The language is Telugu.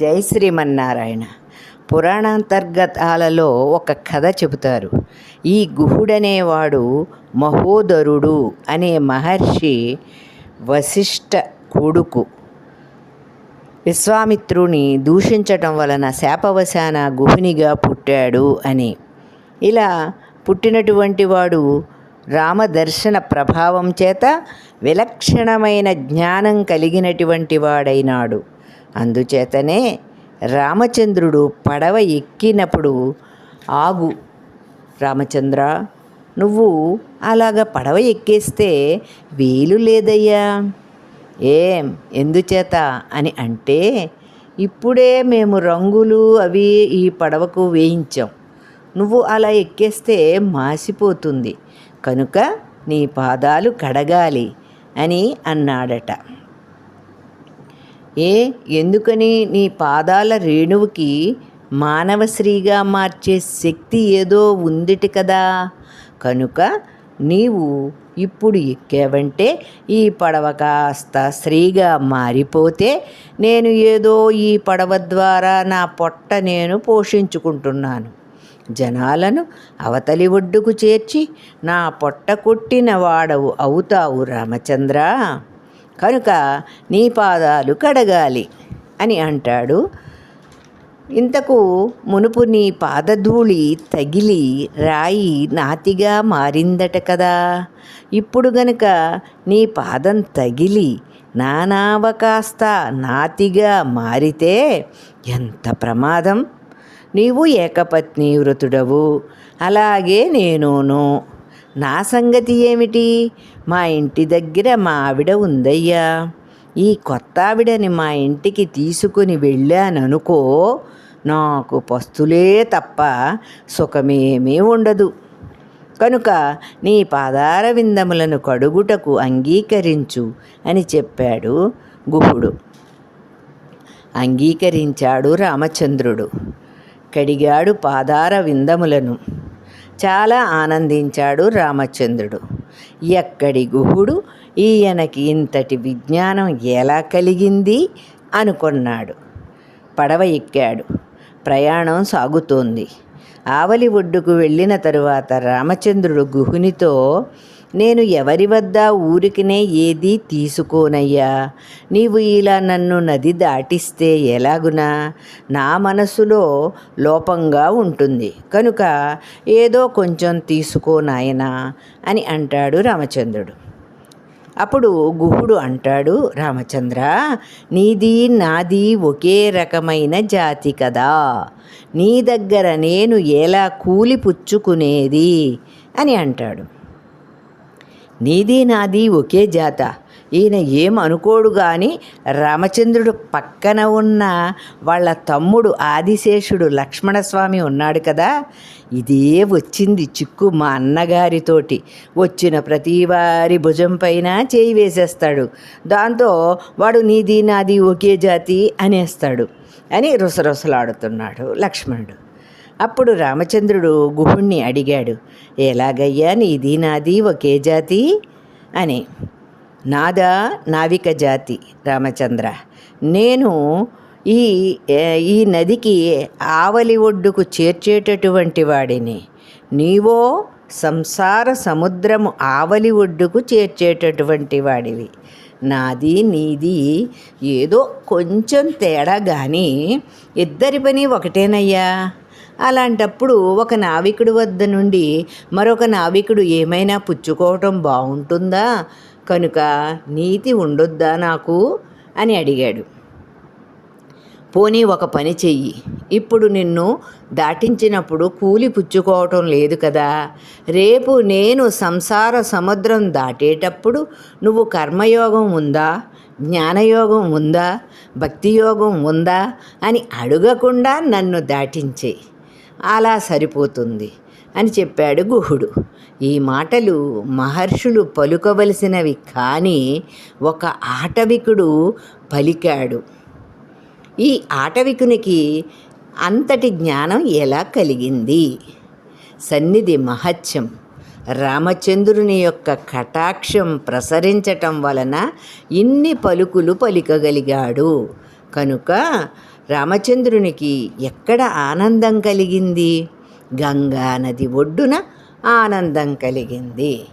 జై శ్రీమన్నారాయణ. పురాణాంతర్గతాలలో ఒక కథ చెబుతారు. ఈ గుహుడనేవాడు మహోదరుడు అనే మహర్షి వశిష్ఠ కొడుకు. విశ్వామిత్రుని దూషించటం వలన శాపవశాన గుహునిగా పుట్టాడు అని. ఇలా పుట్టినటువంటి వాడు రామదర్శన ప్రభావం చేత విలక్షణమైన జ్ఞానం కలిగినటువంటి వాడైనాడు. అందుచేతనే రామచంద్రుడు పడవ ఎక్కినప్పుడు ఆగు రామచంద్ర నువ్వు అలాగ పడవ ఎక్కేస్తే వీలు లేదయ్యా. ఏం ఎందుచేత? అని అంటే ఇప్పుడే మేము రంగులు అవి ఈ పడవకు వేయించాం. నువ్వు అలా ఎక్కేస్తే మాసిపోతుంది. కనుక నీ పాదాలు కడగాలి అని అన్నాడట. ఏ? ఎందుకని నీ పాదాల రేణువుకి మానవశ్రీగా మార్చే శక్తి ఏదో ఉందిటి కదా. కనుక నీవు ఇప్పుడు ఎక్కావంటే ఈ పడవ కాస్త స్త్రీగా మారిపోతే నేను ఏదో ఈ పడవ ద్వారా నా పొట్ట నేను పోషించుకుంటున్నాను. జనాలను అవతలి ఒడ్డుకు చేర్చి నా పొట్ట కొట్టిన వాడవు అవుతావు రామచంద్ర. కనుక నీ పాదాలు కడగాలి అని అంటాడు. ఇంతకు మునుపు నీ పాదధూళి తగిలి రాయి నాతిగా మారిందట కదా. ఇప్పుడు గనుక నీ పాదం తగిలి నానావకాస్త నాతిగా మారితే ఎంత ప్రమాదం? నీవు ఏకపత్ని వృతుడవు. అలాగే నేనును. నా సంగతి ఏమిటి? మా ఇంటి దగ్గర మా ఆవిడ ఉందయ్యా. ఈ కొత్త ఆవిడని మా ఇంటికి తీసుకుని వెళ్ళాననుకో నాకు పస్తులే తప్ప సుఖమేమీ ఉండదు. కనుక నీ పాదార విందములను కడుగుటకు అంగీకరించు అని చెప్పాడు గుహుడు. అంగీకరించాడు రామచంద్రుడు. కడిగాడు పాదార విందములను చాలా ఆనందించాడు రామచంద్రుడు. ఎక్కడి గుహుడు? ఈయనకి ఇంతటి విజ్ఞానం ఎలా కలిగింది? అనుకున్నాడు. పడవ ఎక్కాడు. ప్రయాణం సాగుతోంది. ఆవలి ఒడ్డుకు వెళ్ళిన తరువాత రామచంద్రుడు గుహునితో నేను ఎవరి వద్ద ఊరికినే ఏదీ తీసుకోనయ్యా? నీవు ఇలా నన్ను నది దాటిస్తే ఎలాగునా? నా మనసులో లోపంగా ఉంటుంది. కనుక ఏదో కొంచెం తీసుకో నాయనా అని అంటాడు రామచంద్రుడు. అప్పుడు గుహుడు అంటాడు రామచంద్ర నీది నాది ఒకే రకమైన జాతి కదా. నీ దగ్గర నేను ఎలా కూలి పుచ్చుకునేది అని అంటాడు. నీది నాది ఒకే జాత. ఈయన ఏం అనుకోడు కానీ రామచంద్రుడు పక్కన ఉన్న వాళ్ళ తమ్ముడు ఆదిశేషుడు లక్ష్మణస్వామి ఉన్నాడు కదా. ఇదే వచ్చింది చిక్కు మా అన్నగారితోటి. వచ్చిన ప్రతి వారి భుజం పైన చేయి వేసేస్తాడు. దాంతో వాడు నీది నాది ఒకే జాతి అనేస్తాడు. అని రుసరుసలాడుతున్నాడు లక్ష్మణుడు. అప్పుడు రామచంద్రుడు గుహుణ్ణి అడిగాడు ఎలాగయ్యా నీది నాది ఒకే జాతి? అని. నాదా నావిక జాతి రామచంద్ర. నేను ఈ ఈ నదికి ఆవలి ఒడ్డుకు చేర్చేటటువంటి వాడిని. నీవో సంసార సముద్రము ఆవలి ఒడ్డుకు చేర్చేటటువంటి వాడివి. నాది నీది ఏదో కొంచెం తేడా కానీ ఇద్దరి పని ఒకటేనయ్యా. అలాంటప్పుడు ఒక నావికుడి వద్ద నుండి మరొక నావికుడు ఏమైనా పుచ్చుకోవటం బాగుంటుందా? కనుక నీతి ఉండొద్దా నాకు? అని అడిగాడు. పోనీ ఒక పని చెయ్యి. ఇప్పుడు నిన్ను దాటించినప్పుడు కూలి పుచ్చుకోవటం లేదు కదా. రేపు నేను సంసార సముద్రం దాటేటప్పుడు నువ్వు కర్మయోగం ఉందా? జ్ఞానయోగం ఉందా? భక్తియోగం ఉందా? అని అడగకుండా నన్ను దాటించేయి. అలా సరిపోతుంది అని చెప్పాడు గుహుడు. ఈ మాటలు మహర్షులు పలుకవలసినవి కానీ ఒక ఆటవికుడు పలికాడు. ఈ ఆటవికునికి అంతటి జ్ఞానం ఎలా కలిగింది? సన్నిధి మహత్యం. రామచంద్రుని యొక్క కటాక్షం ప్రసరించటం వలన ఇన్ని పలుకులు పలికగలిగాడు. కనుక రామచంద్రునికి ఎక్కడ ఆనందం కలిగింది? గంగా నది ఒడ్డున ఆనందం కలిగింది.